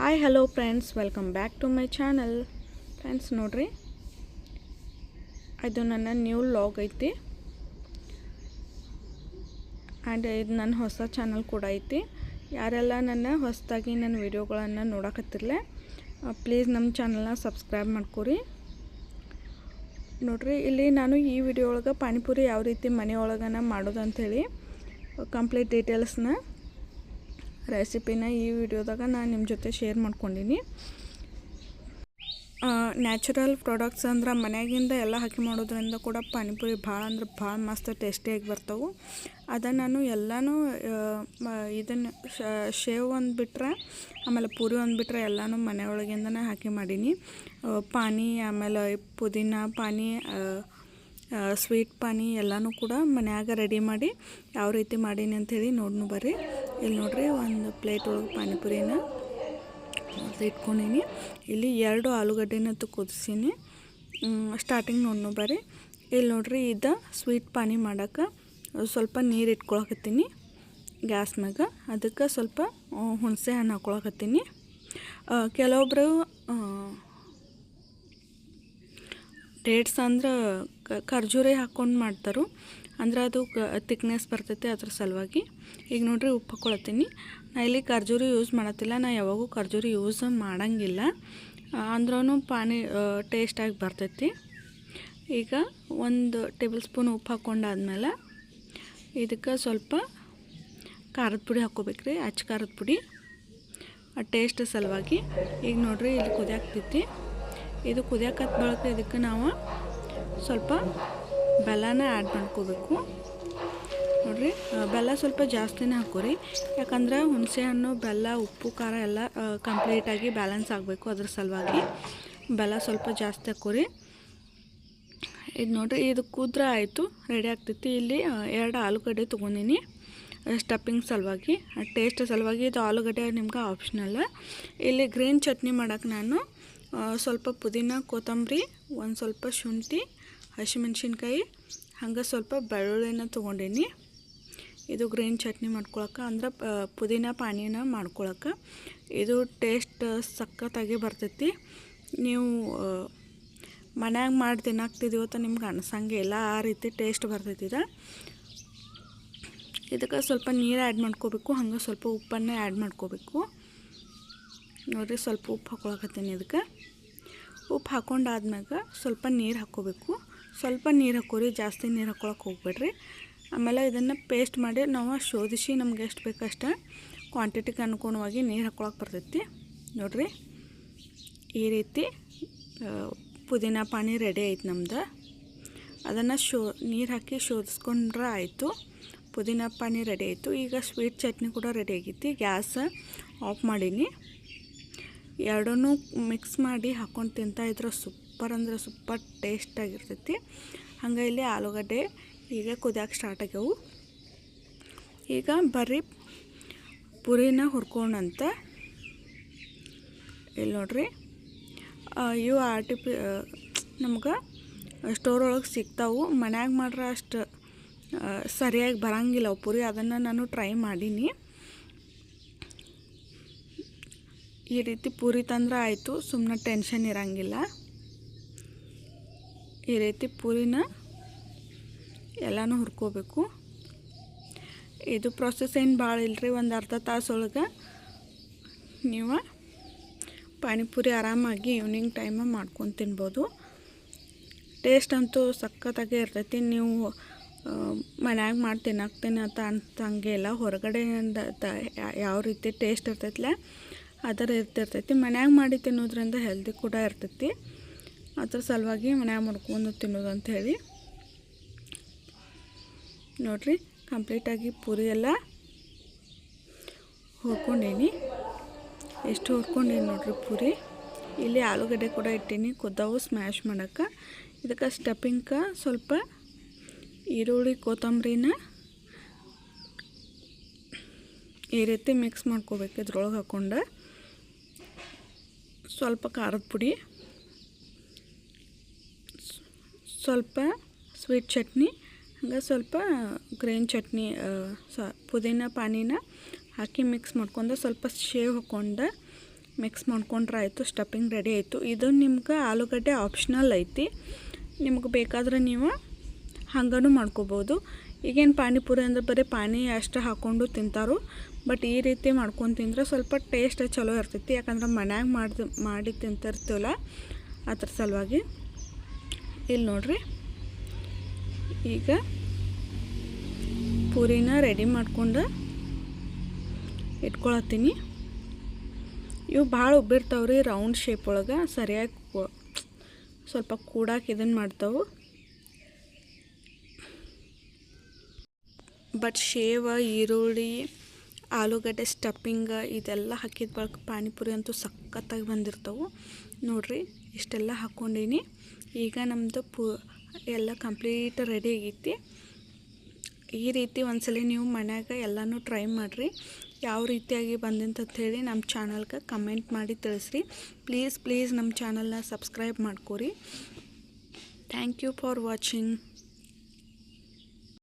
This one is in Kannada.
Hi hello friends welcome back to my channel friends ನೋಡ್ರಿ? ಇದು ನನ್ನ ನ್ಯೂ ಲಾಗ್ ಐತಿ. ಆ್ಯಂಡ್ ಇದು ನನ್ನ ಹೊಸ ಚಾನಲ್ ಕೂಡ ಐತಿ. ಯಾರೆಲ್ಲ ನನ್ನ ಹೊಸದಾಗಿ ನನ್ನ ವಿಡಿಯೋಗಳನ್ನು ನೋಡಕತ್ತಿರಲ್ಲ ಪ್ಲೀಸ್ ನಮ್ಮ ಚಾನಲ್ನ ಸಬ್ಸ್ಕ್ರೈಬ್ ಮಾಡ್ಕೊರಿ. ನೋಡ್ರಿ, ಇಲ್ಲಿ ನಾನು ಈ ವಿಡಿಯೋ ಒಳಗೆ ಪಾನಿಪುರಿ ಯಾವ ರೀತಿ ಮನೆ ಒಳಗನ ಮಾಡೋದು ಅಂಥೇಳಿ ಕಂಪ್ಲೀಟ್ ಡೀಟೇಲ್ಸ್ನ ರೆಸಿಪಿನ ಈ ವಿಡಿಯೋದಾಗ ನಾನು ನಿಮ್ಮ ಜೊತೆ ಶೇರ್ ಮಾಡ್ಕೊಂಡೀನಿ. ನ್ಯಾಚುರಲ್ ಪ್ರಾಡಕ್ಟ್ಸ್ ಅಂದ್ರೆ ಮನೆಯಾಗಿಂದ ಎಲ್ಲ ಹಾಕಿ ಮಾಡೋದ್ರಿಂದ ಕೂಡ ಪಾನಿಪುರಿ ಭಾಳ ಅಂದ್ರೆ ಭಾಳ ಮಸ್ತ್ ಟೇಸ್ಟಿಯಾಗಿ ಬರ್ತವೆ. ಅದನ್ನು ನಾನು ಎಲ್ಲನೂ ಇದನ್ನು ಶೇವ್ ಒಂದು ಬಿಟ್ರೆ ಆಮೇಲೆ ಪೂರಿ ಒಂದು ಬಿಟ್ರೆ ಎಲ್ಲನೂ ಮನೆಯೊಳಗಿಂದನೇ ಹಾಕಿ ಮಾಡೀನಿ. ಪಾನಿ, ಆಮೇಲೆ ಪುದೀನ ಪಾನಿ ಸ್ವೀಟ್ ಪಾನಿ ಎಲ್ಲನೂ ಕೂಡ ಮನ್ಯಾಗ ರೆಡಿ ಮಾಡಿ ಯಾವ ರೀತಿ ಮಾಡೀನಿ ಅಂಥೇಳಿ ನೋಡ್ನು ಬರ್ರಿ. ಇಲ್ಲಿ ನೋಡ್ರಿ, ಒಂದು ಪ್ಲೇಟ್ ಒಳಗೆ ಪಾನಿಪುರಿನ ಇಟ್ಕೊಂಡೀನಿ. ಇಲ್ಲಿ ಎರಡು ಆಲೂಗಡ್ಡೆನ ಕುದಿಸೀನಿ. ಸ್ಟಾರ್ಟಿಂಗ್ ನೋಡ್ನು ಬರ್ರಿ. ಇಲ್ಲಿ ನೋಡ್ರಿ, ಇದು ಸ್ವೀಟ್ ಪಾನಿ ಮಾಡೋಕೆ ಸ್ವಲ್ಪ ನೀರು ಇಟ್ಕೊಳಕತ್ತೀನಿ ಗ್ಯಾಸ್ ಮ್ಯಾಗ. ಅದಕ್ಕೆ ಸ್ವಲ್ಪ ಹುಣಸೆ ಹಣ್ಣು ಹಾಕ್ಕೊಳಕತ್ತೀನಿ ಕೆಲವೊಬ್ಬರು ಡೇಟ್ಸ್ ಅಂದ್ರೆ ಖರ್ಜೂರಿ ಹಾಕ್ಕೊಂಡು ಮಾಡ್ತಾರೋ. ಅಂದ್ರೆ ಅದು ತಿಕ್ನೆಸ್ ಬರ್ತೈತೆ ಅದ್ರ ಸಲುವಾಗಿ. ಈಗ ನೋಡ್ರಿ ಉಪ್ಪು ಹಾಕೊಳತ್ತೀನಿ ನಾ ಇಲ್ಲಿ ಖರ್ಜೂರಿ ಯೂಸ್ ಮಾಡತ್ತಿಲ್ಲ. ನಾ ಯಾವಾಗೂ ಖರ್ಜೂರಿ ಯೂಸ್ ಮಾಡಂಗಿಲ್ಲ. ಅಂದ್ರೂ ಪಾನಿ ಟೇಸ್ಟಾಗಿ ಬರ್ತೈತಿ. ಈಗ ಒಂದು ಟೇಬಲ್ ಸ್ಪೂನ್ ಉಪ್ಪು ಹಾಕ್ಕೊಂಡಾದ್ಮೇಲೆ ಇದಕ್ಕೆ ಸ್ವಲ್ಪ ಖಾರದ ಪುಡಿ ಹಾಕ್ಕೋಬೇಕ್ರಿ ಅಚ್ಚ ಖಾರದ ಪುಡಿ. ಟೇಸ್ಟ್ ಸಲುವಾಗಿ. ಈಗ ನೋಡ್ರಿ ಇಲ್ಲಿ ಕುದಿಯಾಕ್ತೈತಿ. ಇದು ಕುದಿಯಾಕತ್ ಬಳಕ ಇದಕ್ಕೆ ನಾವು ಸ್ವಲ್ಪ ಬೆಲ್ಲನ ಆ್ಯಡ್ ಮಾಡ್ಕೋಬೇಕು. ನೋಡಿರಿ ಬೆಲ್ಲ ಸ್ವಲ್ಪ ಜಾಸ್ತಿನೇ ಹಾಕೋರಿ. ಯಾಕಂದ್ರೆ ಹುಣಸೆ ಹಣ್ಣು, ಬೆಲ್ಲ, ಉಪ್ಪು, ಖಾರ ಎಲ್ಲ ಕಂಪ್ಲೀಟಾಗಿ ಬ್ಯಾಲೆನ್ಸ್ ಆಗಬೇಕು ಅದ್ರ ಸಲುವಾಗಿ. ಬೆಲ್ಲ ಸ್ವಲ್ಪ ಜಾಸ್ತಿ ಹಾಕೋರಿ. ಇದು ನೋಡಿರಿ, ಇದು ಕುದ್ರೆ ಆಯಿತು ರೆಡಿ ಆಗ್ತೈತಿ. ಇಲ್ಲಿ ಎರಡು ಆಲೂಗಡ್ಡೆ ತೊಗೊಂಡಿನಿ. ಸ್ಟಪ್ಪಿಂಗ್ ಸಲುವಾಗಿ ಟೇಸ್ಟ್ ಸಲುವಾಗಿ ಇದು ಆಲೂಗಡ್ಡೆ ನಿಮ್ಗೆ ಆಪ್ಷನಲ್ಲ ಇಲ್ಲಿ ಗ್ರೀನ್ ಚಟ್ನಿ ಮಾಡೋಕೆ ನಾನು ಸ್ವಲ್ಪ ಪುದೀನ, ಕೊತ್ತಂಬರಿ, ಒಂದು ಸ್ವಲ್ಪ ಶುಂಠಿ ಹಸಿಮೆಣ್ಸಿನ್ಕಾಯಿ ಹಂಗೆ ಸ್ವಲ್ಪ ಬೆಳ್ಳುಳ್ಳಿನ ತೊಗೊಂಡೀನಿ. ಇದು ಗ್ರೀನ್ ಚಟ್ನಿ ಮಾಡ್ಕೊಳಕ್ಕೆ ಅಂದ್ರೆ ಪುದೀನ ಪಾನೀನ ಮಾಡ್ಕೊಳಕ್ಕೆ ಇದು ಟೇಸ್ಟ್ ಸಖತ್ತಾಗಿ ಬರ್ತೈತಿ. ನೀವು ಮನ್ಯಾಗ ಮಾಡಿ ತಿನ್ನಾಕ್ತಿದ್ದೀವತ್ತ ನಿಮ್ಗೆ ಅನ್ಸಂಗೆ ಇಲ್ಲ, ಆ ರೀತಿ ಟೇಸ್ಟ್ ಬರ್ತೈತಿ ಇದು. ಇದಕ್ಕೆ ಸ್ವಲ್ಪ ನೀರು ಆ್ಯಡ್ ಮಾಡ್ಕೋಬೇಕು, ಹಂಗೆ ಸ್ವಲ್ಪ ಉಪ್ಪನ್ನು ಆ್ಯಡ್ ಮಾಡ್ಕೋಬೇಕು. ನೋಡಿರಿ ಸ್ವಲ್ಪ ಉಪ್ಪು ಹಾಕೊಳಕತ್ತೀನಿ ಇದಕ್ಕೆ. ಉಪ್ಪು ಹಾಕೊಂಡಾದ್ಮ್ಯಾಗ ಸ್ವಲ್ಪ ನೀರು ಹಾಕ್ಕೋಬೇಕು. ಸ್ವಲ್ಪ ನೀರು ಹಾಕೋರಿ ಜಾಸ್ತಿ ನೀರು ಹಾಕೊಳಕ್ಕೆ ಹೋಗ್ಬೇಡ್ರಿ. ಆಮೇಲೆ ಇದನ್ನು ಪೇಸ್ಟ್ ಮಾಡಿ ನಾವು ಶೋಧಿಸಿ ನಮ್ಗೆ ಎಷ್ಟು ಬೇಕಷ್ಟು ಕ್ವಾಂಟಿಟಿಗೆ ಅನುಗುಣವಾಗಿ ನೀರು ಹಾಕೊಳಕ್ಕೆ ಬರ್ತೈತಿ. ನೋಡಿರಿ, ಈ ರೀತಿ ಪುದೀನ ಪಾನಿ ರೆಡಿ ಆಯ್ತು ನಮ್ದು. ಅದನ್ನು ಶೋ, ನೀರು ಹಾಕಿ ಶೋಧಿಸ್ಕೊಂಡ್ರೆ ಆಯಿತು. ಪುದೀನ ಪಾನಿ ರೆಡಿ ಆಯಿತು. ಈಗ ಸ್ವೀಟ್ ಚಟ್ನಿ ಕೂಡ ರೆಡಿ ಆಗೈತಿ. ಗ್ಯಾಸ್ ಆಫ್ ಮಾಡೀನಿ. ಎರಡೂ ಮಿಕ್ಸ್ ಮಾಡಿ ಹಾಕ್ಕೊಂಡು ತಿಂತಾಯಿದ್ರೆ ಸೂಪರ್ ಅಂದ್ರೆ ಸೂಪರ್ ಟೇಸ್ಟಾಗಿರ್ತೈತಿ. ಹಂಗೆ ಇಲ್ಲಿ ಆಲೂಗಡ್ಡೆ ಈಗ ಕುದಿಯೋಕೆ ಸ್ಟಾರ್ಟ್ ಆಗ್ಯಾವು. ಈಗ ಬರೀ ಪುರಿನ ಹುರ್ಕೊಂಡಂತ. ಇಲ್ಲಿ ನೋಡ್ರಿ ಇವು ಆರ್ಟಿಫಿ ನಮ್ಗೆ ಸ್ಟೋರ್ ಒಳಗೆ ಸಿಗ್ತಾವು. ಮನ್ಯಾಗ ಮಾಡ್ರೆ ಅಷ್ಟು ಸರಿಯಾಗಿ ಬರೋಂಗಿಲ್ಲ ಪುರಿ. ಅದನ್ನು ನಾನು ಟ್ರೈ ಮಾಡೀನಿ. ಈ ರೀತಿ ಪೂರಿ ತಂದ್ರೆ ಆಯಿತು ಸುಮ್ಮನೆ ಟೆನ್ಷನ್ ಇರೋಂಗಿಲ್ಲ. ಈ ರೀತಿ ಪೂರಿನ ಎಲ್ಲನೂ ಹುರ್ಕೋಬೇಕು. ಇದು ಪ್ರೊಸೆಸ್ ಏನು ಭಾಳ ಇಲ್ಲರಿ ಒಂದು ಅರ್ಧ ತಾಸೊಳಗೆ ನೀವು ಪಾನಿಪುರಿ ಆರಾಮಾಗಿ ಈವ್ನಿಂಗ್ ಟೈಮ ಮಾಡ್ಕೊಂಡು ತಿನ್ಬೋದು. ಟೇಸ್ಟ್ ಅಂತೂ ಸಖತ್ತಾಗೆ ಇರ್ತೈತಿ, ನೀವು ಮನ್ಯಾಗ ಮಾಡಿ ತಿನ್ನಕ್ತೀನಿ ಅಂತ ಅಂತಂಗೆ ಇಲ್ಲ, ಹೊರಗಡೆಯಿಂದ ಯಾವ ರೀತಿ ಟೇಸ್ಟ್ ಇರ್ತೈತಿಲ್ಲ ಅದರ ಇರ್ತಿರ್ತೈತಿ. ಮನ್ಯಾಗ ಮಾಡಿ ತಿನ್ನೋದ್ರಿಂದ ಹೆಲ್ದಿ ಕೂಡ ಇರ್ತೈತಿ. ಅದ್ರ ಸಲುವಾಗಿ ಮನ್ಯಾಗ ಮಾಡ್ಕೊಂಡು ತಿನ್ನೋದು ಅಂಥೇಳಿ. ನೋಡಿರಿ, ಕಂಪ್ಲೀಟಾಗಿ ಪೂರಿ ಎಲ್ಲ ಹುರ್ಕೊಂಡೀನಿ. ಎಷ್ಟು ಹುರ್ಕೊಂಡೀನಿ ನೋಡಿರಿ ಪೂರಿ. ಇಲ್ಲಿ ಆಲೂಗಡ್ಡೆ ಕೂಡ ಇಟ್ಟೀನಿ, ಕುದ್ದಾವು ಸ್ಮ್ಯಾಶ್ ಮಾಡೋಕ್ಕೆ. ಇದಕ್ಕೆ ಸ್ಟಪಿಂಗ್ಕ ಸ್ವಲ್ಪ ಈರುಳ್ಳಿ, ಕೊತ್ತಂಬರಿನ ಈ ರೀತಿ ಮಿಕ್ಸ್ ಮಾಡ್ಕೋಬೇಕು ಇದ್ರೊಳಗೆ ಹಾಕ್ಕೊಂಡು ಸ್ವಲ್ಪ ಖಾರದ ಪುಡಿ. ಸ್ವಲ್ಪ ಸ್ವೀಟ್ ಚಟ್ನಿ, ಹಂಗೆ ಸ್ವಲ್ಪ ಗ್ರೀನ್ ಚಟ್ನಿ ಸ, ಪುದೀನ, ಪಾನಿನ ಹಾಕಿ ಮಿಕ್ಸ್ ಮಾಡ್ಕೊಂಡು ಸ್ವಲ್ಪ ಶೇವ್ ಹಾಕ್ಕೊಂಡು ಮಿಕ್ಸ್ ಮಾಡ್ಕೊಂಡ್ರೆ ಆಯಿತು ಸ್ಟಫಿಂಗ್ ರೆಡಿ ಆಯಿತು. ಇದು ನಿಮ್ಗೆ ಆಲೂಗಡ್ಡೆ ಆಪ್ಷನಲ್ ಐತಿ. ನಿಮ್ಗೆ ಬೇಕಾದ್ರೆ ನೀವು ಹಂಗೂ ಮಾಡ್ಕೋಬೋದು. ಈಗೇನು ಪಾನಿಪುರಿ ಅಂದ್ರೆ ಬರೀ ಪಾನಿ ಅಷ್ಟು ಹಾಕ್ಕೊಂಡು ತಿಂತಾರು ಬಟ್ ಈ ರೀತಿ ಮಾಡ್ಕೊಂಡು ತಿಂದರೆ ಸ್ವಲ್ಪ ಟೇಸ್ಟ್ ಚಲೋ ಇರ್ತೈತಿ. ಯಾಕಂದ್ರೆ ಮನ್ಯಾಗ ಮಾಡಿದ, ಮಾಡಿ ತಿಂತಿರ್ತೀವಲ್ಲ, ಅದ್ರ ಸಲುವಾಗಿ. ಇಲ್ಲಿ ನೋಡ್ರಿ. ಈಗ ಪೂರಿನ ರೆಡಿ ಮಾಡ್ಕೊಂಡು ಇಟ್ಕೊಳತ್ತೀನಿ. ಇವು ಭಾಳ ಉಬ್ಬಿರ್ತಾವ್ರಿ ರೌಂಡ್ ಶೇಪ್ ಒಳಗೆ, ಸರಿಯಾಗಿ ಸ್ವಲ್ಪ ಕೂಡಾಕೆ ಇದನ್ನು ಮಾಡ್ತಾವೆ. ಬಟ್ ಶೇವ, ಈರುಳ್ಳಿ, ಆಲೂಗಡ್ಡೆ ಸ್ಟಫಿಂಗ್ ಇದೆಲ್ಲ ಹಾಕಿದ ಬಳಿಕ ಪಾನಿಪುರಿ ಅಂತೂ ಸಖತ್ತಾಗಿ ಬಂದಿರ್ತವೆ. ನೋಡಿರಿ, ಇಷ್ಟೆಲ್ಲ ಹಾಕ್ಕೊಂಡೀನಿ ಈಗ ನಮ್ಮದು ಪೂ, ಎಲ್ಲ ಕಂಪ್ಲೀಟ್ ರೆಡಿ ಆಗೈತಿ. ಈ ರೀತಿ ಒಂದ್ಸಲ ನೀವು ಮನ್ಯಾಗ ಎಲ್ಲನೂ ಟ್ರೈ ಮಾಡಿರಿ. ಯಾವ ರೀತಿಯಾಗಿ ಬಂದಂತ ಹೇಳಿ ನಮ್ಮ ಚಾನಲ್ಗೆ ಕಮೆಂಟ್ ಮಾಡಿ ತಿಳಿಸ್ರಿ. ಪ್ಲೀಸ್ ಪ್ಲೀಸ್ ನಮ್ಮ ಚಾನಲ್ನ ಸಬ್ಸ್ಕ್ರೈಬ್ ಮಾಡ್ಕೊರಿ. Thank you for watching